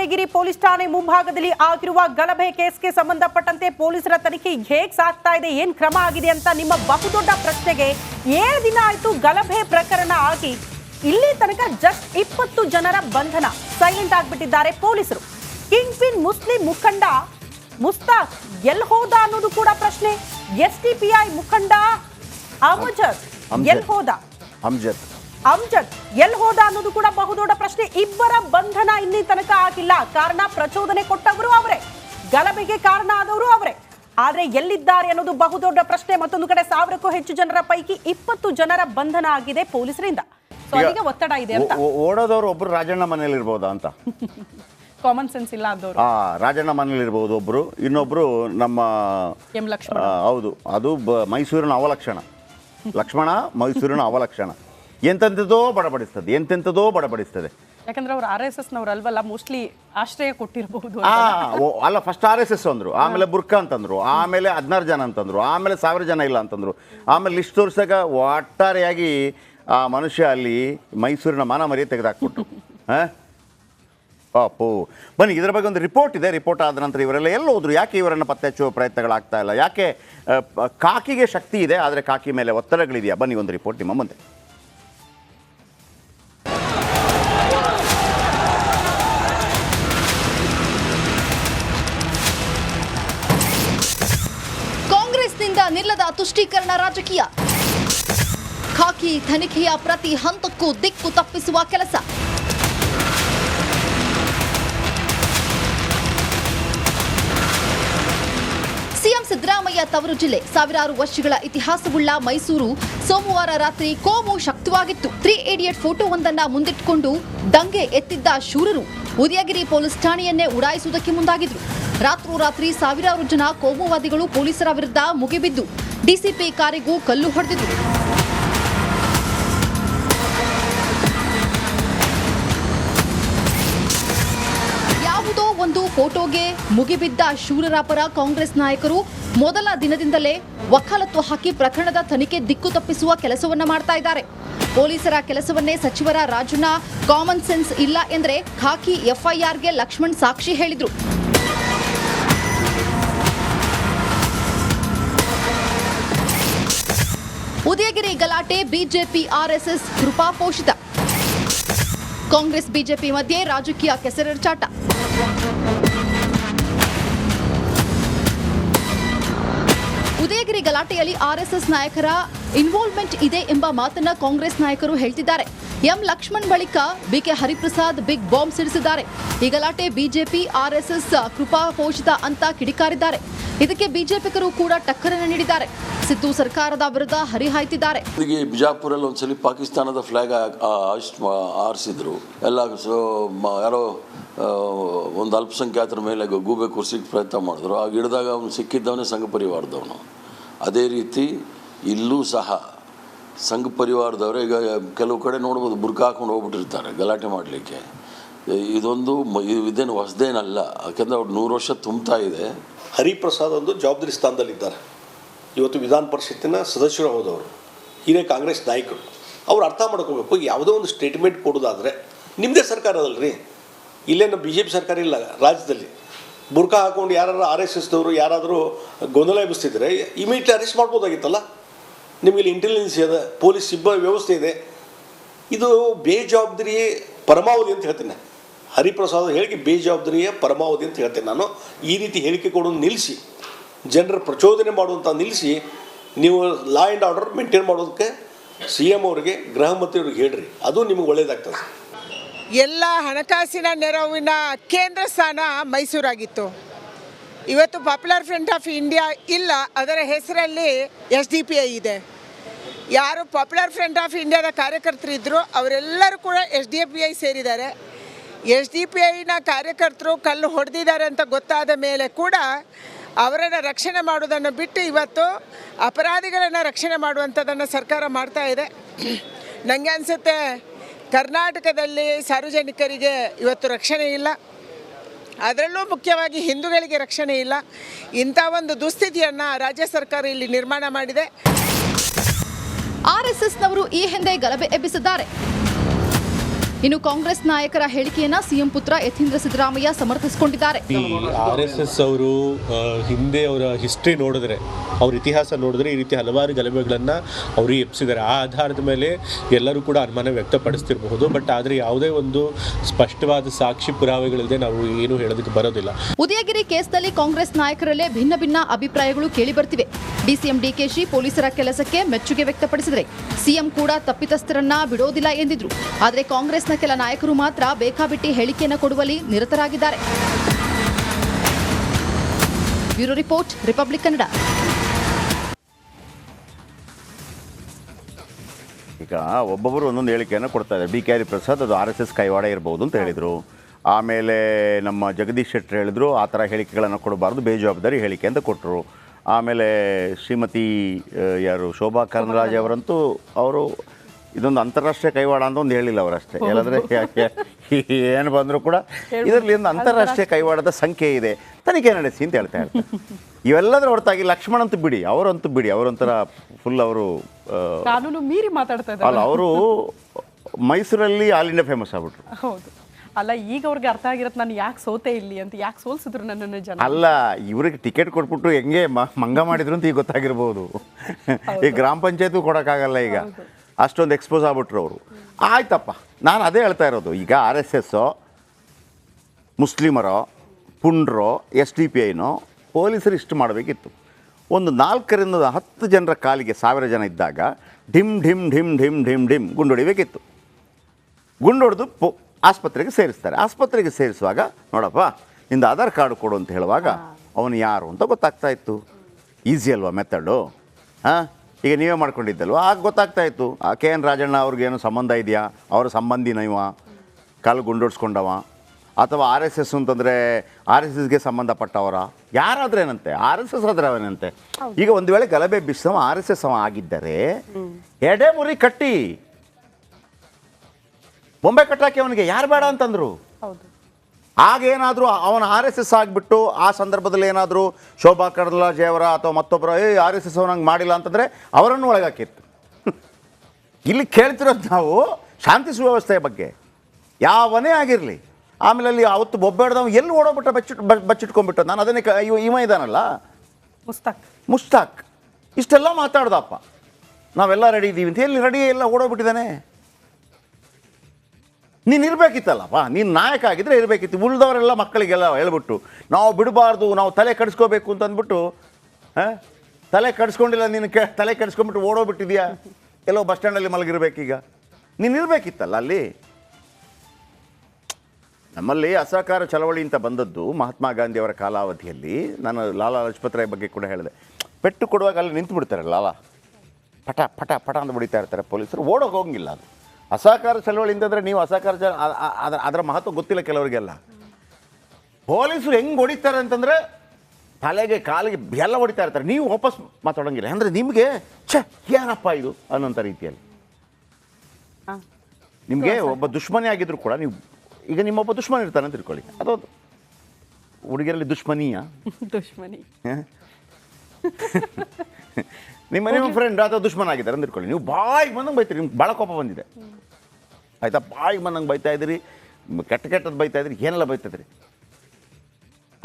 Udayagiri police ಠಾಣೆ ಮುಂಭಾಗದಲ್ಲಿ ಆಗಿರುವ ಗಲಭೆ ಕೇಸ್ಗೆ ಸಂಬಂಧಪಟ್ಟಂತೆ ಪೊಲೀಸರ ತನಿಖೆ ಹೇಗ್ ಸಾಗ್ತಾ ಇದೆ ಏನ್ ಕ್ರಮ ಆಗಿದೆ ಅಂತ ನಿಮ್ಮ ಬಹುದೊಡ್ಡ ಪ್ರಶ್ನೆಗೆ ಏಳು ದಿನ ಆಯ್ತು ಗಲಭೆ ಪ್ರಕರಣ ಆಗಿ ಇಲ್ಲಿ ತನಕ ಜಸ್ಟ್ ಇಪ್ಪತ್ತು ಜನರ ಬಂಧನ ಸೈಲೆಂಟ್ ಆಗಿಬಿಟ್ಟಿದ್ದಾರೆ ಪೊಲೀಸರು. ಕಿಂಗ್ ಪಿನ್ ಮುಸ್ಲಿಂ ಮುಖಂಡ ಮುಸ್ತಾಕ್ ಎಲ್ ಹೋದ ಅನ್ನೋದು ಕೂಡ ಪ್ರಶ್ನೆ. ಎಸ್ ಟಿ ಪಿ ಐ ಮುಖಂಡ ಅಮಜದ್ ಅಮ್ಜದ್. ಎಲ್ ಹೋದ. ಅಮ್ಜದ್. ಅಮ್ಜದ್ ಎಲ್ಲಿ ಹೋದ ಅನ್ನೋದು ಕೂಡ ಬಹುದೊಡ್ಡ ಪ್ರಶ್ನೆ. ಇಬ್ಬರ ಬಂಧನ ಇಲ್ಲಿ ತನಕ ಆಗಿಲ್ಲ. ಕಾರಣ ಪ್ರಚೋದನೆ ಕೊಟ್ಟವರು ಅವರೇ. ಗಲಭೆಗೆ ಕಾರಣ ಆದವರು ಅವರೇ. ಆದರೆ ಎಲ್ಲಿದ್ದಾರೆ ಅನ್ನೋದು ಬಹುದೊಡ್ಡ ಪ್ರಶ್ನೆ. ಮತ್ತೊಂದು ಕಡೆ ಸಾವಿರಕ್ಕೂ ಹೆಚ್ಚು ಜನರ ಪೈಕಿ ಇಪ್ಪತ್ತು ಜನರ ಬಂಧನ ಆಗಿದೆ ಪೊಲೀಸರಿಂದ. ಒತ್ತಡ ಇದೆ ಅಂತ. ಓಡೋದವ್ರು ಒಬ್ರು ರಾಜಣ್ಣ ಮನೇಲಿ ಇರ್ಬೋದಾ ಅಂತ? ಕಾಮನ್ ಸೆನ್ಸ್ ಇಲ್ಲ ಆದವರು. ಆ ರಾಜಣ್ಣ ಮನೇಲಿ ಇರ್ಬೋದು ಒಬ್ರು. ಇನ್ನೊಬ್ರು ನಮ್ಮ ಎಂ ಲಕ್ಷ್ಮಣ. ಹೌದು. ಅದು ಮೈಸೂರಿನ ಅವಲಕ್ಷಣ. ಲಕ್ಷ್ಮಣ ಮೈಸೂರಿನ ಅವಲಕ್ಷಣ. ಎಂತೆಂಥದೋ ಬಡಬಡಿಸ್ತದೆ ಎಂತೆಂಥದೋ ಬಡಬಡಿಸ್ತದೆ. ಯಾಕಂದ್ರೆ ಅವ್ರು ಆರ್ ಎಸ್ ಎಸ್ ನವ್ರು ಅಲ್ವಲ್ಲ ಮೋಸ್ಟ್ಲಿ ಆಶ್ರಯ ಕೊಟ್ಟಿರಬಹುದು ಅಲ್ಲ ಫಸ್ಟ್ ಆರ್ ಎಸ್ ಎಸ್ ಅಂದ್ರು ಆಮೇಲೆ ಬುರ್ಕ ಅಂತಂದ್ರು ಆಮೇಲೆ ಹದಿನಾರು ಜನ ಅಂತಂದ್ರು ಆಮೇಲೆ ಸಾವಿರ ಜನ ಇಲ್ಲ ಅಂತಂದ್ರು. ಆಮೇಲೆ ಲಿಸ್ಟ್ ತೋರಿಸಾಗ ಒಟ್ಟಾರೆಯಾಗಿ ಆ ಮನುಷ್ಯ ಅಲ್ಲಿ ಮೈಸೂರಿನ ಮಾನ ಮರ್ಯ ತೆಗೆದಾಕ್ಬಿಟ್ರು. ಹಾಂ? ಅಪ್ಪೋ ಬನ್ನಿ ಇದರ ಬಗ್ಗೆ ಒಂದು ರಿಪೋರ್ಟ್ ಇದೆ. ರಿಪೋರ್ಟ್ ಆದ ನಂತರ ಇವರೆಲ್ಲ ಎಲ್ಲ ಹೋದ್ರು? ಯಾಕೆ ಇವರನ್ನು ಪತ್ತೆ ಹಚ್ಚುವ ಪ್ರಯತ್ನಗಳಾಗ್ತಾ ಇಲ್ಲ? ಯಾಕೆ ಕಾಕಿಗೆ ಶಕ್ತಿ ಇದೆ ಆದರೆ ಕಾಕಿ ಮೇಲೆ ಒತ್ತಡಗಳಿದೆಯಾ? ಬನ್ನಿ ಒಂದು ರಿಪೋರ್ಟ್ ನಿಮ್ಮ ಮುಂದೆ. ನಿಲ್ಲದ ತುಷ್ಟೀಕರಣ ರಾಜಕೀಯ. ಖಾಕಿ ತನಿಖೆಯ ಪ್ರತಿ ಹಂತಕ್ಕೂ ದಿಕ್ಕು ತಪ್ಪಿಸುವ ಕೆಲಸ. ಸಿಎಂ ಸಿದ್ದರಾಮಯ್ಯ ತವರು ಜಿಲ್ಲೆ ಸಾವಿರಾರು ವರ್ಷಗಳ ಇತಿಹಾಸವುಳ್ಳ ಮೈಸೂರು ಸೋಮವಾರ ರಾತ್ರಿ ಕೋಮು ಶಕ್ತವಾಗಿತ್ತು. ತ್ರೀ ಇಡಿಯಟ್ ಫೋಟೋವೊಂದನ್ನ ಮುಂದಿಟ್ಟುಕೊಂಡು ದಂಗೆ ಎತ್ತಿದ್ದ ಶೂರರು. ಉದಯಗಿರಿ ಪೊಲೀಸ್ ಠಾಣೆಯನ್ನೇ ಉಡಾಯಿಸುವುದಕ್ಕೆ ಮುಂದಾಗಿದ್ರು. ರಾತ್ರೋರಾತ್ರಿ ಸಾವಿರಾರು ಜನ ಕೋಮುವಾದಿಗಳು ಪೊಲೀಸರ ವಿರುದ್ಧ ಮುಗಿಬಿದ್ದು ಡಿಸಿಪಿ ಕಾರಿಗೂ ಕಲ್ಲು ಹೊಡೆದಿದ್ರು ಯಾವುದೋ ಒಂದು ಫೋಟೋಗೆ ಮುಗಿಬಿದ್ದ ಶೂರರ ಪರ ಕಾಂಗ್ರೆಸ್ ನಾಯಕರು ಮೊದಲ ದಿನದಿಂದಲೇ ವಕಾಲತ್ತು ಹಾಕಿ ಪ್ರಕರಣದ ತನಿಖೆ ದಿಕ್ಕು ತಪ್ಪಿಸುವ ಕೆಲಸವನ್ನ ಮಾಡ್ತಾ ಇದ್ದಾರೆ. ಪೊಲೀಸರ ಕೆಲಸವನ್ನೇ ಸಚಿವರ ರಾಜಣ್ಣ ಕಾಮನ್ ಸೆನ್ಸ್ ಇಲ್ಲ ಎಂದರೆ ಖಾಕಿ ಎಫ್ಐಆರ್ಗೆ ಲಕ್ಷ್ಮಣ್ ಸಾಕ್ಷಿ ಹೇಳಿದ್ರು. ಉದಯಗಿರಿ ಗಲಾಟೆ ಬಿಜೆಪಿ ಆರ್ಎಸ್ಎಸ್ ಕೃಪಾಪೋಷಿತ. ಕಾಂಗ್ರೆಸ್ ಬಿಜೆಪಿ ಮಧ್ಯೆ ರಾಜಕೀಯ ಕೆಸರೆರಚಾಟ. ಉದಯಗಿರಿ ಗಲಾಟೆಯಲ್ಲಿ ಆರ್ಎಸ್ಎಸ್ ನಾಯಕರ ಇನ್ವಾಲ್ವ್ಮೆಂಟ್ ಇದೆ ಎಂಬ ಮಾತನ್ನ ಕಾಂಗ್ರೆಸ್ ನಾಯಕರು ಹೇಳ್ತಿದ್ದಾರೆ. ಎಂ ಲಕ್ಷ್ಮಣ್ ಬಳಿಕ B K Hariprasad big bomb ಸಿಡಿಸಿದ್ದಾರೆ. ಈ ಗಲಾಟೆ ಬಿಜೆಪಿ, ಆರ್ಎಸ್ಎಸ್ ಕೃಪಾಪೋಷಿತ ಅಂತ ಕಿಡಿಕಾರಿದ್ದಾರೆ. ಇದಕ್ಕೆ ಬಿಜೆಪಿಗರು ಕೂಡ ಟಕ್ಕರನ್ನು ನೀಡಿದ್ದಾರೆ. ಸಿದ್ದು ಸರ್ಕಾರದ ವಿರುದ್ಧ ಹರಿಹಾಯ್ತಿದ್ದಾರೆ. ಬಿಜಾಪುರಲ್ಲಿ ಒಂದ್ಸಲಿ ಪಾಕಿಸ್ತಾನದ ಫ್ಲಾಗ್ ಆರಿಸಿದ್ರು. ಎಲ್ಲ ಯಾರೋ ಒಂದು ಅಲ್ಪಸಂಖ್ಯಾತರ ಮೇಲೆ ಗೂಬೆ ಕೂರಿಸಿಕ್ ಪ್ರಯತ್ನ ಮಾಡಿದ್ರು. ಆ ಹಿಡಿದಾಗ ಅವನು ಸಿಕ್ಕಿದ್ದವನೇ ಸಂಘ ಪರಿವಾರದವನು. ಅದೇ ರೀತಿ ಇಲ್ಲೂ ಸಹ ಸಂಘ ಪರಿವಾರದವರು ಈಗ ಕೆಲವು ಕಡೆ ನೋಡ್ಬೋದು ಬುರ್ಕ ಹಾಕೊಂಡು ಹೋಗ್ಬಿಟ್ಟಿರ್ತಾರೆ ಗಲಾಟೆ ಮಾಡಲಿಕ್ಕೆ. ಇದೊಂದು ಇದೇನು ಹೊಸದೇನಲ್ಲ. ಯಾಕೆಂದರೆ ಅವ್ರು ನೂರು ವರ್ಷ ತುಂಬ್ತಾ ಇದೆ. ಹರಿಪ್ರಸಾದ್ ಒಂದು ಜವಾಬ್ದಾರಿ ಸ್ಥಾನದಲ್ಲಿದ್ದಾರೆ. ಇವತ್ತು ವಿಧಾನ ಪರಿಷತ್ತಿನ ಸದಸ್ಯರು ಹೋದವರು. ಹಿರಿಯ ಕಾಂಗ್ರೆಸ್ ನಾಯಕರು. ಅವ್ರು ಅರ್ಥ ಮಾಡ್ಕೋಬೇಕು. ಯಾವುದೋ ಒಂದು ಸ್ಟೇಟ್ಮೆಂಟ್ ಕೊಡೋದಾದರೆ ನಿಮ್ಮದೇ ಸರ್ಕಾರ ಅದಲ್ರಿ. ಇಲ್ಲೇನು ಬಿ ಜೆ ಪಿ ಸರ್ಕಾರ ಇಲ್ಲ ರಾಜ್ಯದಲ್ಲಿ. ಬುರ್ಕಾ ಹಾಕೊಂಡು ಯಾರು ಆರ್ ಎಸ್ ಎಸ್ದವರು ಯಾರಾದರೂ ಗೊಂದಲ ಎಬ್ಬಿಸ್ತಿದ್ರೆ ಇಮಿಡಿಯೇಟ್ಲಿ ಅರೆಸ್ಟ್ ಮಾಡ್ಬೋದಾಗಿತ್ತಲ್ಲ? ನಿಮಗೆ ಇಂಟೆಲಿಜೆನ್ಸ್ ಇದೆ ಪೊಲೀಸ್ ಸಿಬ್ಬಂದಿ ವ್ಯವಸ್ಥೆ ಇದೆ. ಇದು ಬೇಜವಾಬ್ದಾರಿ ಪರಮಾವಧಿ ಅಂತ ಹೇಳ್ತೇನೆ. ಹರಿಪ್ರಸಾದ್ ಹೇಳಿಕೆ ಬೇಜವಾಬ್ದಾರಿಯ ಪರಮಾವಧಿ ಅಂತ ಹೇಳ್ತೇನೆ ನಾನು. ಈ ರೀತಿ ಹೇಳಿಕೆ ಕೊಡೋದು ನಿಲ್ಲಿಸಿ. ಜನರ ಪ್ರಚೋದನೆ ಮಾಡುವಂಥ ನಿಲ್ಲಿಸಿ. ನೀವು ಲಾ ಆ್ಯಂಡ್ ಆರ್ಡರ್ ಮೇಂಟೈನ್ ಮಾಡೋದಕ್ಕೆ ಸಿ ಎಂ ಅವರಿಗೆ, ಗೃಹ ಮಂತ್ರಿಯವ್ರಿಗೆ ಹೇಳ್ರಿ. ಅದು ನಿಮಗೆ ಒಳ್ಳೇದಾಗ್ತದೆ. ಎಲ್ಲ ಹಣಕಾಸಿನ ನೆರವಿನ ಕೇಂದ್ರ ಸ್ಥಾನ ಮೈಸೂರಾಗಿತ್ತು. ಇವತ್ತು ಪಾಪ್ಯುಲರ್ ಫ್ರಂಟ್ ಆಫ್ ಇಂಡಿಯಾ ಇಲ್ಲ, ಅದರ ಹೆಸರಲ್ಲಿ ಎಸ್ ಡಿ ಪಿ ಐ ಇದೆ. ಯಾರು ಪಾಪ್ಯುಲರ್ ಫ್ರಂಟ್ ಆಫ್ ಇಂಡಿಯಾದ ಕಾರ್ಯಕರ್ತರಿದ್ದರು ಅವರೆಲ್ಲರೂ ಕೂಡ ಎಸ್ ಡಿ ಪಿ ಐ ಸೇರಿದ್ದಾರೆ. ಎಸ್ ಡಿ ಪಿ ಐನ ಕಾರ್ಯಕರ್ತರು ಕಲ್ಲು ಹೊಡೆದಿದ್ದಾರೆ ಅಂತ ಗೊತ್ತಾದ ಮೇಲೆ ಕೂಡ ಅವರನ್ನು ರಕ್ಷಣೆ ಮಾಡೋದನ್ನು ಬಿಟ್ಟು ಇವತ್ತು ಅಪರಾಧಿಗಳನ್ನು ರಕ್ಷಣೆ ಮಾಡುವಂಥದ್ದನ್ನು ಸರ್ಕಾರ ಮಾಡ್ತಾ ಇದೆ. ನನಗೆ ಅನಿಸುತ್ತೆ, ಕರ್ನಾಟಕದಲ್ಲಿ ಸಾರ್ವಜನಿಕರಿಗೆ ಇವತ್ತು ರಕ್ಷಣೆ ಇಲ್ಲ. ಅದರಲ್ಲೂ ಮುಖ್ಯವಾಗಿ ಹಿಂದೂಗಳಿಗೆ ರಕ್ಷಣೆ ಇಲ್ಲ. ಇಂಥ ಒಂದು ದುಸ್ಥಿತಿಯನ್ನು ರಾಜ್ಯ ಸರ್ಕಾರ ಇಲ್ಲಿ ನಿರ್ಮಾಣ ಮಾಡಿದೆ. ಆರ್ಎಸ್ಎಸ್ನವರು ಈ ಹಿಂದೆ ಗಲಭೆ ಎಬ್ಬಿಸಿದ್ದಾರೆ. ಇನ್ನು ಕಾಂಗ್ರೆಸ್ ನಾಯಕರ ಹೇಳಿಕೆಯನ್ನ ಸಿಎಂ ಪುತ್ರ ಯತೀಂದ್ರ ಸಿದ್ದರಾಮಯ್ಯ ಸಮರ್ಥಿಸಿಕೊಂಡಿದ್ದಾರೆ. ಆರ್ ಎಸ್ ಎಸ್ ಅವರು ಹಿಂದೆ ಅವರ ಹಿಸ್ಟ್ರಿ ನೋಡಿದ್ರೆ ಅವ್ರ ಇತಿಹಾಸ ನೋಡಿದ್ರೆ ಈ ರೀತಿ ಹಲವಾರು ಗಲಭೆಗಳನ್ನು ಅವರು ಎಪ್ಸಿದ್ದಾರೆ ಆ ಆಧಾರದ ಮೇಲೆ ಎಲ್ಲರೂ ಕೂಡ ಅನುಮಾನ ವ್ಯಕ್ತಪಡಿಸ್ತಿರಬಹುದು ಬಟ್ ಆದರೆ ಯಾವುದೇ ಒಂದು ಸ್ಪಷ್ಟವಾದ ಸಾಕ್ಷಿ ಪುರಾವೆಗಳಿಲ್ಲದೆ ನಾವು ಏನು ಹೇಳೋದಕ್ಕೆ ಬರೋದಿಲ್ಲ. ಉದಯಗಿರಿ ಕೇಸ್ನಲ್ಲಿ ಕಾಂಗ್ರೆಸ್ ನಾಯಕರಲ್ಲೇ ಭಿನ್ನ ಭಿನ್ನ ಅಭಿಪ್ರಾಯಗಳು ಕೇಳಿಬರ್ತಿವೆ ಡಿಸಿಎಂ ಡಿಕೆಶಿ ಪೊಲೀಸರ ಕೆಲಸಕ್ಕೆ ಮೆಚ್ಚುಗೆ ವ್ಯಕ್ತಪಡಿಸಿದರೆ ಸಿಎಂ ಕೂಡ ತಪ್ಪಿತಸ್ಥರನ್ನ ಬಿಡೋದಿಲ್ಲ ಎಂದಿದ್ರು. ಆದರೆ ಕಾಂಗ್ರೆಸ್ನ ಕೆಲ ನಾಯಕರು ಮಾತ್ರ ಬೇಕಾಬಿಟ್ಟಿ ಹೇಳಿಕೆಯನ್ನು ಕೊಡುವಲ್ಲಿ ನಿರತರಾಗಿದ್ದಾರೆ. Bureau report, Republic Kannada. ಈಗ ಒಬ್ಬೊಬ್ಬರು ಒಂದೊಂದು ಹೇಳಿಕೆಯನ್ನು ಕೊಡ್ತಾ ಇದ್ದಾರೆ. ಬಿ ಕೆ ಹರಿ ಪ್ರಸಾದ್ ಅದು ಆರ್ ಎಸ್ ಎಸ್ ಕೈವಾಡ ಇರ್ಬೋದು ಅಂತ ಹೇಳಿದರು. ಆಮೇಲೆ ನಮ್ಮ ಜಗದೀಶ್ ಶೆಟ್ಟರ್ ಹೇಳಿದ್ರು, ಆ ಥರ ಹೇಳಿಕೆಗಳನ್ನು ಕೊಡಬಾರ್ದು, ಬೇಜವಾಬ್ದಾರಿ ಹೇಳಿಕೆ ಅಂತ ಕೊಟ್ಟರು ಆಮೇಲೆ ಶ್ರೀಮತಿ ಯಾರು, ಶೋಭಾ ಕರಂದ್ರಾಜ್ ಅವರಂತೂ ಅವರು ಇದೊಂದು ಅಂತಾರಾಷ್ಟ್ರೀಯ ಕೈವಾಡ ಅಂತ ಒಂದು ಹೇಳಿಲ್ಲ ಅವರಷ್ಟೇ. ಇಲ್ಲಾಂದ್ರೆ ಏನು ಬಂದರೂ ಕೂಡ ಇದರಲ್ಲಿ ಒಂದು ಅಂತಾರಾಷ್ಟ್ರೀಯ ಕೈವಾಡದ ಸಂಖ್ಯೆ ಇದೆ. ತನಿಖೆ ನಡೆಸಿ ಅಂತ ಹೇಳ್ತಾ ಇರ್ತಾರೆ. ಇವೆಲ್ಲದರ ಹೊರತಾಗಿ ಲಕ್ಷ್ಮಣ್ ಅಂತೂ ಬಿಡಿ ಅವರಂತೂ ಬಿಡಿ ಅವರೊಂಥರ ಫುಲ್ ಅವರು ಕಾನೂನು ಮೀರಿ ಮಾತಾಡ್ತಾ ಅಲ್ಲ ಇದ್ದಾರೆ ಅವರು ಮೈಸೂರಲ್ಲಿ ಆಲ್ ಇಂಡಿಯಾ ಫೇಮಸ್ ಆಗ್ಬಿಟ್ರು. ಹೌದು. ಅಲ್ಲ ಈಗ ಅವ್ರಿಗೆ ಅರ್ಥ ಆಗಿರತ್ತೆ ನಾನು ಯಾಕೆ ಸೋತೆ ಇಲ್ಲಿ ಅಂತ ಯಾಕೆ ಸೋಲ್ಸಿದ್ರು ನನ್ನನ್ನು ಜನ? ಅಲ್ಲ ಇವ್ರಿಗೆ ಟಿಕೆಟ್ ಕೊಟ್ಬಿಟ್ಟು ಹೆಂಗೆ ಮಂಗ ಮಾಡಿದ್ರು ಅಂತ ಈಗ ಗೊತ್ತಾಗಿರ್ಬೋದು. ಈ ಗ್ರಾಮ ಪಂಚಾಯತ್ ಕೊಡೋಕ್ಕಾಗಲ್ಲ ಈಗ. ಅಷ್ಟೊಂದು ಎಕ್ಸ್ಪೋಸ್ ಆಗ್ಬಿಟ್ರು ಅವರು. ಆಯ್ತಪ್ಪ ನಾನು ಅದೇ ಹೇಳ್ತಾ ಇರೋದು. ಈಗ ಆರ್ ಎಸ್ ಎಸ್ಸೋ ಮುಸ್ಲಿಮರೋ ಪುಂಡ್ರೋ ಎಸ್ ಡಿ ಪಿ ಐನೋ ಪೊಲೀಸರು ಇಷ್ಟು ಮಾಡಬೇಕಿತ್ತು. ಒಂದು ನಾಲ್ಕರಿಂದ ಹತ್ತು ಜನರ ಕಾಲಿಗೆ ಸಾವಿರ ಜನ ಇದ್ದಾಗ ಢಿಮ್ ಢಿಮ್ ಢಿಮ್ ಢಿಮ್ ಢಿಮ್ ಢಿಮ್ ಗುಂಡೊಡಿಬೇಕಿತ್ತು ಗುಂಡೊಡೆದು ಪೊ ಆಸ್ಪತ್ರೆಗೆ ಸೇರಿಸ್ತಾರೆ. ಆಸ್ಪತ್ರೆಗೆ ಸೇರಿಸುವಾಗ ನೋಡಪ್ಪ ನಿಂದು ಆಧಾರ್ ಕಾರ್ಡ್ ಕೊಡು ಅಂತ ಹೇಳುವಾಗ ಅವನು ಯಾರು ಅಂತ ಗೊತ್ತಾಗ್ತಾ ಇತ್ತು. ಈಸಿ ಅಲ್ವಾ ಮೆಥಡು ಹಾಂ? ಈಗ ನೀವೇ ಮಾಡ್ಕೊಂಡಿದ್ದಲ್ವ? ಆಗ ಗೊತ್ತಾಗ್ತಾ ಇತ್ತು. ಆ ಕೆ ಎನ್ ರಾಜಣ್ಣ ಅವ್ರಿಗೇನು ಸಂಬಂಧ ಇದೆಯಾ? ಅವರ ಸಂಬಂಧಿನ ಇವ? ಕಾಲು ಗುಂಡೋಡ್ಸ್ಕೊಂಡವ? ಅಥವಾ ಆರ್ ಎಸ್ ಎಸ್ ಅಂತಂದರೆ ಆರ್ ಎಸ್ ಎಸ್ಗೆ ಸಂಬಂಧಪಟ್ಟವರ? ಯಾರಾದ್ರೇನಂತೆ ಆರ್ ಎಸ್ ಎಸ್ ಆದರೆ ಅವನಂತೆ ಈಗ ಒಂದು ವೇಳೆ ಗಲಭೆ ಬಿಡಿಸವ ಆರ್ ಎಸ್ ಎಸ್ ಅವ ಆಗಿದ್ದರೆ ಎಡೆ ಮುರಿ ಕಟ್ಟಿ. ಬೊಂಬೆ ಕಟ್ಟಾಕಿ ಅವನಿಗೆ ಯಾರು ಬೇಡ ಅಂತಂದ್ರು? ಆಗೇನಾದರೂ ಅವನ ಆರ್ ಎಸ್ ಎಸ್ ಆಗಿಬಿಟ್ಟು ಆ ಸಂದರ್ಭದಲ್ಲಿ ಏನಾದರೂ ಶೋಭಾ ಕರ್ಲಾಜೆಯವರ ಅಥವಾ ಮತ್ತೊಬ್ಬರ ಏ ಆರ್ ಎಸ್ ಎಸ್ ಅವನಂಗೆ ಮಾಡಿಲ್ಲ ಅಂತಂದರೆ ಅವರನ್ನು ಒಳಗಾಕಿತ್ತು. ಇಲ್ಲಿ ಕೇಳ್ತಿರೋದು ನಾವು ಶಾಂತಿ ಸುವ್ಯವಸ್ಥೆಯ ಬಗ್ಗೆ. ಯಾವನೇ ಆಗಿರಲಿ ಆಮೇಲೆ ಅಲ್ಲಿ ಅವತ್ತು ಬೊಬ್ಬೆಡ್ದವ ಎಲ್ಲಿ ಓಡೋಗ್ಬಿಟ್ಟ ಬಚ್ಚಿಟ್ಟು ಬ- ಬಚ್ಚಿಟ್ಕೊಂಡ್ಬಿಟ್ಟು ನಾನು ಅದನ್ನೇ ಕ- ಇವ ಇವ ಇದಾನಲ್ಲ ಮುಸ್ತಾಕ್. ಮುಸ್ತಾಕ್. ಇಷ್ಟೆಲ್ಲ ಮಾತಾಡ್ದಪ್ಪ. ನಾವೆಲ್ಲ ರೆಡಿ ಇದ್ದೀವಿ ಅಂತ. ಎಲ್ಲಿ ರೆಡಿ ಎಲ್ಲ ಓಡೋಗ್ಬಿಟ್ಟಿದ್ದಾನೆ? ನೀನು ಇರಬೇಕಿತ್ತಲ್ಲಪ್ಪ ನೀನು ನಾಯಕ ಆಗಿದ್ರೆ ಇರಬೇಕಿತ್ತು. ಉಳಿದವರೆಲ್ಲ ಮಕ್ಕಳಿಗೆಲ್ಲ ಹೇಳ್ಬಿಟ್ಟು, ನಾವು ಬಿಡಬಾರ್ದು, ನಾವು ತಲೆ ಕಡಿಸ್ಕೋಬೇಕು ಅಂತ ಅಂದ್ಬಿಟ್ಟು ಆ? ತಲೆ ಕಡಿಸ್ಕೊಂಡಿಲ್ಲ, ನೀನು ಕೆ, ತಲೆ ಕಡಿಸ್ಕೊಂಡ್ಬಿಟ್ಟು ಓಡೋಗ್ಬಿಟ್ಟಿದ್ಯಾ? ಎಲ್ಲೋ ಬಸ್ ಸ್ಟ್ಯಾಂಡಲ್ಲಿ ಮಲಗಿರ್ಬೇಕೀಗ. ನೀನು ಇರಬೇಕಿತ್ತಲ್ಲ ಅಲ್ಲಿ? ನಮ್ಮಲ್ಲಿ ಅಸಹಕಾರ ಚಳವಳಿ ಅಂತ ಬಂದದ್ದು ಮಹಾತ್ಮ ಗಾಂಧಿಯವರ ಕಾಲಾವಧಿಯಲ್ಲಿ. ನಾನು ಲಾಲಾ ಲಜಪತ್ ರಾಯ್ ಬಗ್ಗೆ ಕೂಡ ಹೇಳಿದೆ. ಪೆಟ್ಟು ಕೊಡುವಾಗ ಅಲ್ಲಿ ನಿಂತು ಬಿಡ್ತಾರೆ ಲಾಲಾ. ಪಟ ಪಟ ಪಟ ಅಂತ ಬಿಡಿತಾ ಇರ್ತಾರೆ ಪೊಲೀಸರು. ಓಡೋಗಿ ಹೋಗಿಲ್ಲ ಅದು. ಅಸಹಕಾರ ಚಳವಳಿ ಅಂತಂದರೆ ನೀವು ಅಸಹಕಾರ ಅದರ ಅದರ ಮಹತ್ವ ಗೊತ್ತಿಲ್ಲ ಕೆಲವರಿಗೆಲ್ಲ. ಪೊಲೀಸರು ಹೆಂಗೆ ಹೊಡಿತಾರೆ ಅಂತಂದರೆ ತಲೆಗೆ ಕಾಲಿಗೆ ಎಲ್ಲ ಹೊಡಿತಾ ಇರ್ತಾರೆ. ನೀವು ವಾಪಸ್ ಮಾತಾಡೋಂಗಿಲ್ಲ. ಅಂದರೆ ನಿಮಗೆ ಛ ಏನಪ್ಪ ಇದು ಅನ್ನೋಂಥ ರೀತಿಯಲ್ಲಿ. ನಿಮಗೆ ಒಬ್ಬ ದುಶ್ಮನಿ ಆಗಿದ್ರು ಕೂಡ ನೀವು ಈಗ ನಿಮ್ಮೊಬ್ಬ ದುಶ್ಮನಿ ಇರ್ತಾನೆ ಅಂತ ತಿಳ್ಕೊಳ್ಳಿ ಅದು ಹುಡುಗಿಯರಲ್ಲಿ ದುಶ್ಮನಿಯ. ದುಶ್ಮನಿ. ನಿಮ್ಮ ನಿಮ್ಮ ಫ್ರೆಂಡ್ ಅಥವಾ ದುಶ್ಮನ್ ಆಗಿದ್ದಾರೆ ಅಂದಿರ್ಕೊಳ್ಳಿ. ನೀವು ಬಾಯಿಗೆ ಬಂದಂಗೆ ಬೈತೀರಿ ನಿಮ್ಗೆ ಭಾಳ ಕೋಪ ಬಂದಿದೆ. ಆಯಿತಾ? ಬಾಯಿಗೆ ಬಂದಂಗೆ ಬೈತಾ ಇದ್ದೀರಿ ಕೆಟ್ಟ ಕೆಟ್ಟದ್ದು ಬೈತಾ ಇದ್ದೀರಿ ಏನೆಲ್ಲ ಬೈತಾ ಇದ್ದೀರಿ?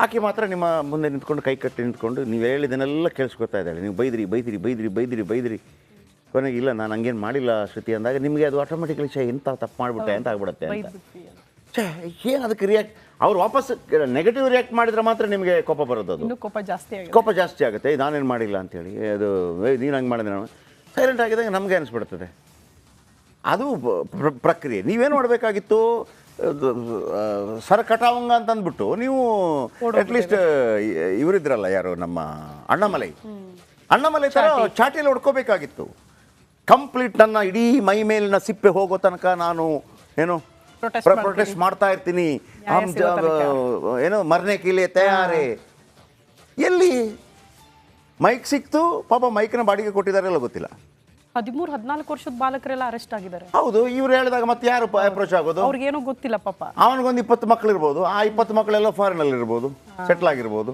ಆಕೆ ಮಾತ್ರ ನಿಮ್ಮ ಮುಂದೆ ನಿಂತ್ಕೊಂಡು ಕೈ ಕಟ್ಟಿ ನಿಂತ್ಕೊಂಡು ನೀವು ಹೇಳಿದನ್ನೆಲ್ಲ ಕೇಳಿಸ್ಕೊತಾ ಇದ್ದಾಳೆ. ನೀವು ಬೈದ್ರಿ ಬೈದ್ರಿ ಬೈದ್ರಿ ಬೈದ್ರಿ ಬೈದ್ರಿ. ಕೊನೆಗೆ ಇಲ್ಲ ನಾನು ಹಂಗೇನು ಮಾಡಿಲ್ಲ ಶ್ರುತಿ ಅಂದಾಗ ನಿಮಗೆ ಅದು ಆಟೋಮೆಟಿಕಲಿ ಶೈ ಎಂಥ ತಪ್ಪು ಮಾಡಿಬಿಟ್ಟೆ ಅಂತ ಆಗ್ಬಿಡುತ್ತೆ ಅಂತ. ಛೇ ಏನು ಅದಕ್ಕೆ ರಿಯಾಕ್ಟ್ ಅವ್ರು ವಾಪಸ್ ನೆಗೆಟಿವ್ ರಿಯಾಕ್ಟ್ ಮಾಡಿದ್ರೆ ಮಾತ್ರ ನಿಮಗೆ ಕೋಪ ಬರೋದು ಅದು. ಇನ್ನೂ ಕೋಪ ಜಾಸ್ತಿ ಆಗಿದೆ. ಕೋಪ ಜಾಸ್ತಿ ಆಗುತ್ತೆ "ಏ, ನಾನೇನು ಮಾಡಿಲ್ಲ ಅಂತೇಳಿ. ಅದು ಏ, ನೀನು ಹಂಗೆ ಮಾಡಿದೆ ನಾನು? ಸೈಲೆಂಟ್ ಆಗಿದಾಗ ನಮಗೆ ಅನಿಸ್ಬಿಡ್ತದೆ. ಅದು ಬ- ಪ್ರ- ಪ್ರಕ್ರಿಯೆ. ನೀವೇನು ಮಾಡಬೇಕಾಗಿತ್ತು? ಸರ್ ಕಟಾವಂಗ ಅಂತ ಅಂದ್ಬಿಟ್ಟು ನೀವು ಅಟ್ಲೀಸ್ಟ್ ಇವರಿದ್ರಲ್ಲ ಯಾರು ನಮ್ಮ ಅಣ್ಣಮಲೈ. ಅಣ್ಣಮಲೈ ಸರ್ ಚಾಟಿಯಲ್ಲಿ ಹೊಡ್ಕೋಬೇಕಾಗಿತ್ತು. ಕಂಪ್ಲೀಟ್ ನನ್ನ ಇಡೀ ಮೈ ಮೇಲಿನ ಸಿಪ್ಪೆ ಹೋಗೋ ತನಕ ನಾನು ಏನು ಪ್ರೊಟೆಸ್ಟ್ ಮಾಡ್ತಾ ಇರ್ತೀನಿ. ಏನು ಮರನೆ ಕೀಲೆ ತಯಾರೆ. ಎಲ್ಲಿ? ಮೈಕ್ ಸಿಕ್ತು ಪಾಪ ಮೈಕ್ನ ಬಾಡಿಗೆ ಕೊಟ್ಟಿದ್ದಾರೆಲ್ಲ ಗೊತ್ತಿಲ್ಲ. ಹದಿಮೂರು ಹದಿನಾಲ್ಕು ವರ್ಷದ ಬಾಲಕರೆಲ್ಲ ಅರೆಸ್ಟ್ ಆಗಿದ್ದಾರೆ. ಹೌದು ಇವ್ರು ಹೇಳಿದಾಗ ಮತ್ತೆ ಯಾರು ಅಪ್ರೋಚ್ ಆಗೋದು? ಅವ್ರಿಗೇನು ಗೊತ್ತಿಲ್ಲ ಪಾಪ. ಅವನಿಗೊಂದು ಇಪ್ಪತ್ತು ಮಕ್ಕಳು ಇರ್ಬೋದು ಆ ಇಪ್ಪತ್ತು ಮಕ್ಕಳೆಲ್ಲ ಫಾರಿನಲ್ಲಿ ಇರ್ಬೋದು ಸೆಟ್ಲ್ ಆಗಿರ್ಬೋದು.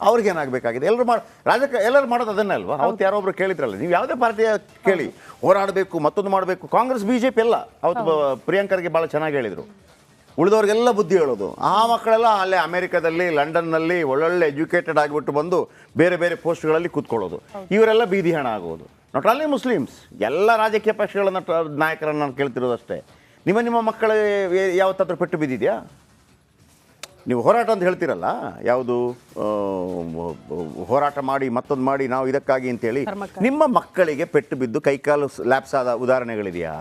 ಅವ್ರಿಗೇನಾಗಬೇಕಾಗಿದೆ ಎಲ್ಲರೂ ಮಾಡಿ ರಾಜಕ ಎಲ್ಲರೂ ಮಾಡೋದು ಅದನ್ನೇ ಅಲ್ವಾ? ಅವತ್ತು ಯಾರೊಬ್ರು ಕೇಳಿದ್ರಲ್ಲ ನೀವು ಯಾವುದೇ ಪಾರ್ಟಿಯ ಕೇಳಿ ಹೋರಾಡಬೇಕು ಮತ್ತೊಂದು ಮಾಡಬೇಕು. ಕಾಂಗ್ರೆಸ್ ಬಿ ಜೆ ಪಿ ಎಲ್ಲ ಅವತ್ತು ಬ- ಪ್ರಿಯಾಂಕರ್ಗೆ ಭಾಳ ಚೆನ್ನಾಗಿ ಹೇಳಿದರು. ಉಳಿದವ್ರಿಗೆಲ್ಲ ಬುದ್ಧಿ ಹೇಳೋದು. ಆ ಮಕ್ಕಳೆಲ್ಲ ಅಲ್ಲೇ ಅಮೆರಿಕದಲ್ಲಿ ಲಂಡನ್ನಲ್ಲಿ ಒಳ್ಳೊಳ್ಳೆ ಎಜುಕೇಟೆಡ್ ಆಗಿಬಿಟ್ಟು ಬಂದು ಬೇರೆ ಬೇರೆ ಪೋಸ್ಟ್ಗಳಲ್ಲಿ ಕೂತ್ಕೊಳ್ಳೋದು. ಇವರೆಲ್ಲ ಬೀದಿ ಹಣ ಆಗೋದು. ನಾಟ್ ಆನ್ಲಿ ಮುಸ್ಲಿಮ್ಸ್ ಎಲ್ಲ ರಾಜಕೀಯ ಪಕ್ಷಗಳನ್ನು ನಾಯಕರನ್ನು ನಾನು ಕೇಳ್ತಿರೋದಷ್ಟೇ ನಿಮ್ಮ ನಿಮ್ಮ ಮಕ್ಕಳ ಯಾವತ್ತಾದ್ರೂ ಪೆಟ್ಟು ಬಿದ್ದಿದೆಯಾ ನೀವು ಹೋರಾಟ ಅಂತ ಹೇಳ್ತೀರಲ್ಲ ಯಾವುದು? ಹೋರಾಟ ಮಾಡಿ ಮತ್ತೊಂದು ಮಾಡಿ ನಾವು ಇದಕ್ಕಾಗಿ ಅಂತೇಳಿ ನಿಮ್ಮ ಮಕ್ಕಳಿಗೆ ಪೆಟ್ಟು ಬಿದ್ದು ಕೈಕಾಲು ಲ್ಯಾಪ್ಸ್ ಆದ ಉದಾಹರಣೆಗಳಿದೆಯಾ?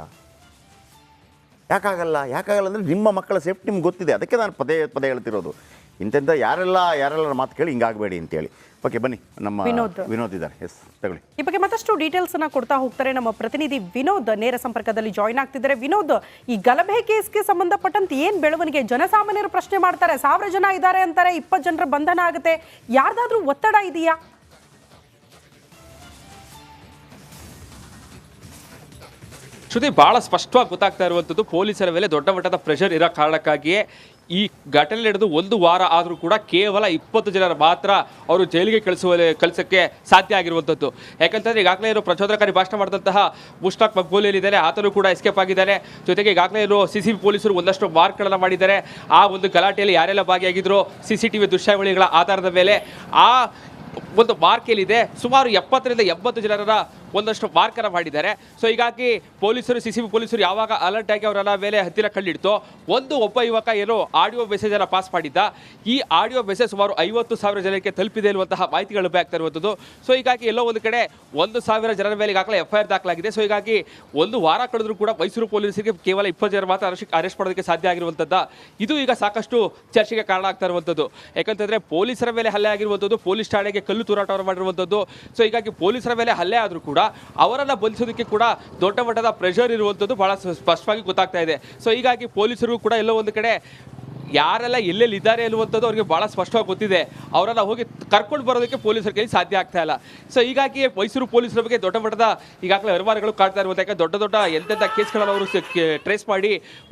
ಯಾಕಾಗಲ್ಲ? ಯಾಕಾಗಲ್ಲ ಅಂದರೆ ನಿಮ್ಮ ಮಕ್ಕಳ ಸೇಫ್ಟಿ ನಿಮ್ಗೆ ಗೊತ್ತಿದೆ. ಅದಕ್ಕೆ ನಾನು ಪದೇ ಪದೇ ಹೇಳ್ತಿರೋದು. ಇಂತೆಂಥ ಯಾರೆಲ್ಲ ಯಾರೆಲ್ಲ ಮಾತು ಕೇಳಿ ಹಿಂಗಾಗಬೇಡಿ ಅಂತೇಳಿ. ಓಕೆ ಬನ್ನಿ ನಮ್ಮ ವಿನೋದ್. ವಿನೋದ್ ಇದ್ದಾರೆ. ಎಸ್ ತಗೊಳ್ಳಿ. ಈ ಬಗ್ಗೆ ಮತ್ತಷ್ಟು ಡೀಟೇಲ್ಸ್ ಅನ್ನ ಕೊಡ್ತಾ ಹೋಗ್ತಾರೆ ನಮ್ಮ ಪ್ರತಿನಿಧಿ ವಿನೋದ್ ನೇರ ಸಂಪರ್ಕದಲ್ಲಿ ಜಾಯ್ನ್ ಆಗ್ತಿದ್ದಾರೆ. ವಿನೋದ್ ಈ ಗಲಭೆ ಕೇಸ್ಗೆ ಸಂಬಂಧಪಟ್ಟಂತೆ ಏನ್ ಬೆಳವಣಿಗೆ? ಜನಸಾಮಾನ್ಯರು ಪ್ರಶ್ನೆ ಮಾಡ್ತಾರೆ. ಸಾವಿರ ಜನ ಇದ್ದಾರೆ ಅಂತಾರೆ ಇಪ್ಪತ್ತು ಜನರ ಬಂಧನ ಆಗುತ್ತೆ. ಯಾರ್ದಾದ್ರೂ ಒತ್ತಡ ಇದೆಯಾ? ಶ್ರುತಿ ಬಹಳ ಸ್ಪಷ್ಟವಾಗಿ ಗೊತ್ತಾಗ್ತಾ ಇರುವಂಥದ್ದು ಪೊಲೀಸರ ಮೇಲೆ ದೊಡ್ಡ ಮಟ್ಟದ ಪ್ರೆಷರ್ ಇರೋ ಕಾರಣಕ್ಕಾಗಿಯೇ ಈ ಘಟನೆ ನಡೆದು ಒಂದು ವಾರ ಆದರೂ ಕೂಡ ಕೇವಲ ಇಪ್ಪತ್ತು ಜನರ ಮಾತ್ರ ಅವರು ಜೈಲಿಗೆ ಕಳಿಸುವ ಕಳಿಸೋಕ್ಕೆ ಸಾಧ್ಯ ಆಗಿರುವಂಥದ್ದು. ಯಾಕಂತಂದರೆ ಈಗಾಗಲೇ ಇರೋ ಪ್ರಚೋದನಕಾರಿ ಭಾಷಣ ಮಾಡಿದಂತಹ ಮುಷ್ತಾಕ್ ಮಕ್ಬೂಲ್ ಆತನು ಕೂಡ ಎಸ್ಕೇಪ್ ಆಗಿದ್ದಾನೆ. ಜೊತೆಗೆ ಈಗಾಗಲೇ ಇರೋ ಸಿ ಸಿ ಪೊಲೀಸರು ಒಂದಷ್ಟು ಮಾರ್ಕ್ಗಳನ್ನು ಮಾಡಿದ್ದಾರೆ. ಆ ಒಂದು ಗಲಾಟೆಯಲ್ಲಿ ಯಾರೆಲ್ಲ ಭಾಗಿಯಾಗಿದ್ರು? ಸಿ ಸಿ ಟಿ ವಿ ದೃಶ್ಯಾವಳಿಗಳ ಆಧಾರದ ಮೇಲೆ ಆ ಒಂದು ಮಾರ್ಕ್ ಸುಮಾರು ಎಪ್ಪತ್ತರಿಂದ ಎಂಬತ್ತು ಜನರ ಒಂದಷ್ಟು ಮಾರ್ಕರ ಮಾಡಿದ್ದಾರೆ. ಸೊ ಹೀಗಾಗಿ ಪೊಲೀಸರು ಸಿ ಪೊಲೀಸರು ಯಾವಾಗ ಅಲರ್ಟ್ ಆಗಿ ಅವರೆಲ್ಲ ಮೇಲೆ ಹತ್ತಿರ ಕಳ್ಳಿಡ್ತೋ, ಒಂದು ಒಬ್ಬ ಯುವಕ ಏನೋ ಆಡಿಯೋ ಮೆಸೇಜನ್ನು ಪಾಸ್ ಮಾಡಿದ್ದ. ಈ ಆಡಿಯೋ ಮೆಸೇಜ್ ಸುಮಾರು ಐವತ್ತು ಸಾವಿರ ಜನಕ್ಕೆ ತಲುಪಿದೆ ಇರುವಂತಹ ಮಾಹಿತಿಗಳು ಆಗ್ತಾ ಇರುವಂಥದ್ದು ಸೊ ಹೀಗಾಗಿ ಎಲ್ಲೋ ಒಂದು ಕಡೆ ಒಂದು ಸಾವಿರ ಜನರ ಮೇಲೆ ಈಗಾಗಲೇ ಎಫ್ ಐ ಆರ್ ದಾಖಲಾಗಿದೆ. ಸೊ ಹೀಗಾಗಿ ಒಂದು ವಾರ ಕಳೆದರೂ ಕೂಡ ಮೈಸೂರು ಪೊಲೀಸರಿಗೆ ಕೇವಲ ಇಪ್ಪತ್ತು ಜನ ಮಾತ್ರ ಅರೆಸ್ಟ್ ಮಾಡೋದಕ್ಕೆ ಸಾಧ್ಯ ಆಗಿರುವಂಥದ್ದು. ಇದು ಈಗ ಸಾಕಷ್ಟು ಚರ್ಚೆಗೆ ಕಾರಣ ಆಗ್ತಾ ಇರುವಂಥದ್ದು. ಯಾಕಂತಂದ್ರೆ ಪೊಲೀಸರ ಮೇಲೆ ಹಲ್ಲೆ ಆಗಿರುವಂಥದ್ದು, ಪೊಲೀಸ್ ಠಾಣೆಗೆ ಕಲ್ಲು ತೂರಾಟವನ್ನು ಮಾಡಿರುವಂಥದ್ದು. ಸೊ ಹೀಗಾಗಿ ಪೊಲೀಸರ ಮೇಲೆ ಹಲ್ಲೆ ಆದರೂ ಕೂಡ ಅವರನ್ನ ಬಂಧಿಸೋದಕ್ಕೆ ಕೂಡ ದೊಡ್ಡ ಮಟ್ಟದ ಪ್ರೆಷರ್ ಇರುವಂಥದ್ದು ಬಹಳ ಸ್ಪಷ್ಟವಾಗಿ ಗೊತ್ತಾಗ್ತಾ ಇದೆ. ಸೊ ಹೀಗಾಗಿ ಪೊಲೀಸರು ಕೂಡ ಎಲ್ಲೋ ಒಂದು ಕಡೆ ಯಾರೆಲ್ಲ ಎಲ್ಲೆಲ್ಲಿ ಇದ್ದಾರೆ ಅನ್ನುವಂಥದ್ದು ಅವ್ರಿಗೆ ಭಾಳ ಸ್ಪಷ್ಟವಾಗಿ ಗೊತ್ತಿದೆ. ಅವರೆಲ್ಲ ಹೋಗಿ ಕರ್ಕೊಂಡು ಬರೋದಕ್ಕೆ ಪೊಲೀಸರ ಕೈಲಿ ಸಾಧ್ಯ ಆಗ್ತಾ ಇಲ್ಲ. ಸೊ ಹೀಗಾಗಿ ಮೈಸೂರು ಪೊಲೀಸರ ಬಗ್ಗೆ ದೊಡ್ಡ ಮಟ್ಟದ ಈಗಾಗಲೇ ವ್ಯವಹಾರಗಳು ಕಾಡ್ತಾ ಇರುವಂಥ ಯಾಕಂದ್ರೆ ದೊಡ್ಡ ದೊಡ್ಡ ಎಂತೆಂಥ ಕೇಸ್ಗಳನ್ನು ಅವರು ಟ್ರೇಸ್ ಮಾಡಿ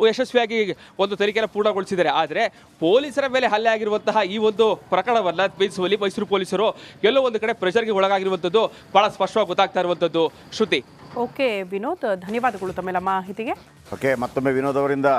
ಯಶಸ್ವಿಯಾಗಿ ಒಂದು ತನಿಖೆಯನ್ನು ಪೂರ್ಣಗೊಳಿಸಿದ್ದಾರೆ. ಆದರೆ ಪೊಲೀಸರ ಮೇಲೆ ಹಲ್ಲೆ ಆಗಿರುವಂತಹ ಈ ಒಂದು ಪ್ರಕರಣವನ್ನು ಬೇಯಿಸುವಲ್ಲಿ ಮೈಸೂರು ಪೊಲೀಸರು ಎಲ್ಲೋ ಒಂದು ಕಡೆ ಪ್ರೆಷರ್ಗೆ ಒಳಗಾಗಿರುವಂಥದ್ದು ಭಾಳ ಸ್ಪಷ್ಟವಾಗಿ ಗೊತ್ತಾಗ್ತಾ ಇರುವಂಥದ್ದು. ಶ್ರುತಿ. ಓಕೆ ವಿನೋದ್ ಧನ್ಯವಾದಗಳು ತಮ್ಮೆಲ್ಲ ಮಾಹಿತಿಗೆ. ಓಕೆ ಮತ್ತೊಮ್ಮೆ ವಿನೋದ್ ಅವರಿಂದ